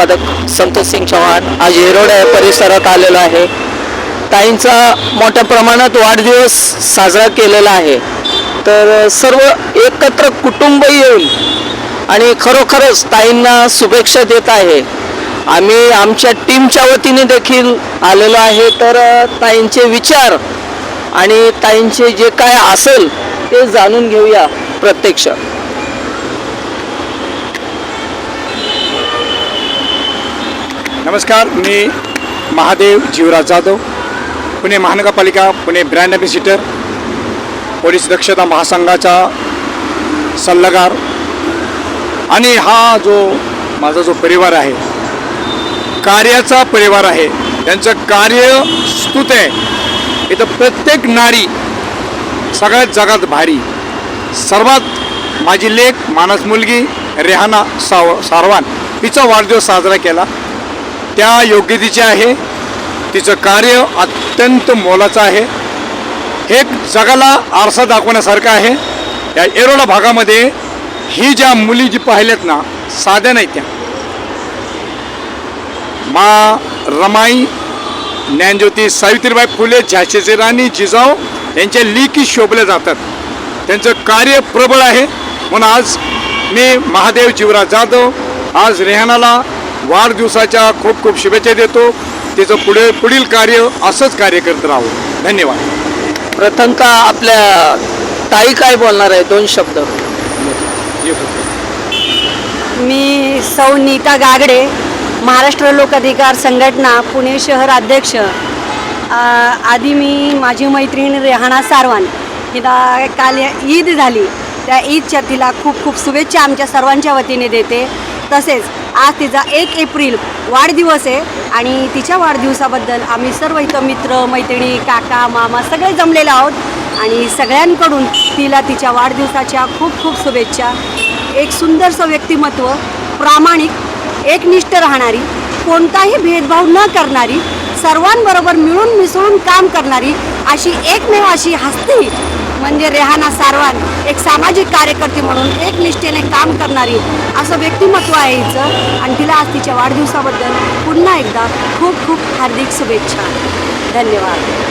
संपादक संतोष सिंग चव्हाण आज येरोड परिसरात आलेलो आहे. ताईंचा मोठ्या प्रमाणात वाढदिवस साजरा केलेला आहे. तर सर्व एकत्र कुटुंब येऊन आणि खरोखरच ताईंना शुभेच्छा देत आहे. आम्ही आमच्या टीमच्या वतीने देखील आलेलो आहे. तर ताईंचे विचार आणि ताईंचे जे काय असेल ते जाणून घेऊया प्रत्यक्ष. नमस्कार मी महादेव जीवराज जाधव पुणे महानगरपालिका पुणे ब्रँड ॲम्बेसिटर पोलीस दक्षता महासंघाचा सल्लागार. आणि हा जो माझा जो परिवार आहे कार्याचा परिवार आहे त्यांचं कार्य स्तुत आहे. इथं प्रत्येक नारी सगळ्यात जगात भारी. सर्वात माझी लेख मानस मुलगी रेहाना साव सारवान हिचा वाढदिवस साजरा केला. त्या योग्यतेची आहे. तिचं कार्य अत्यंत मोलाचं आहे. हे जगाला आरसा दाखवण्यासारखं आहे. या एरोडा भागामध्ये ही ज्या मुली जी पाहिल्यात ना साध्या नाहीत त्या. मा रमाई ज्ञानज्योती सावित्रीबाई फुले झाशीची राणी जिजाऊ यांच्या लिखी शोभल्या जातात. त्यांचं कार्य प्रबळ आहे. म्हणून आज मी महादेव जीवराज जाधव आज रेहानाला वाढदिवसाच्या खूप खूप शुभेच्छा देतो. तिचं पुढे पुढील कार्य असंच कार्य करत राहू. धन्यवाद. प्रथमतः आपल्या ताई काय बोलणार आहे? दोन शब्द. मी सौ नीता गागडे महाराष्ट्र लोक अधिकार संघटना पुणे शहर अध्यक्ष. आधी मी माझी मैत्रीण रेहाना सारवान. हिला काल ईद झाली. त्या ईदच्या तिला खूप खूप शुभेच्छा आमच्या सर्वांच्या वतीने देते. तसेच आज तिचा एक एप्रिल वाढदिवस आहे आणि तिच्या वाढदिवसाबद्दल आम्ही सर्व इथं मित्र मैत्रिणी काका मामा सगळे जमलेले आहोत. आणि सगळ्यांकडून तिला तिच्या वाढदिवसाच्या खूप खूप शुभेच्छा. एक सुंदरसं व्यक्तिमत्व प्रामाणिक एकनिष्ठ राहणारी कोणताही भेदभाव न करणारी सर्वांबरोबर मिळून मिसळून काम करणारी अशी एकमेव अशी हस्ती म्हणजे रेहाना सारवान एक सामाजिक कार्यकर्ती म्हणून एक निष्ठेने काम करणारी असं व्यक्तिमत्व आहे हिचं. आणि तिला आज तिच्या वाढदिवसाबद्दल पुन्हा एकदा खूप खूप हार्दिक शुभेच्छा. धन्यवाद.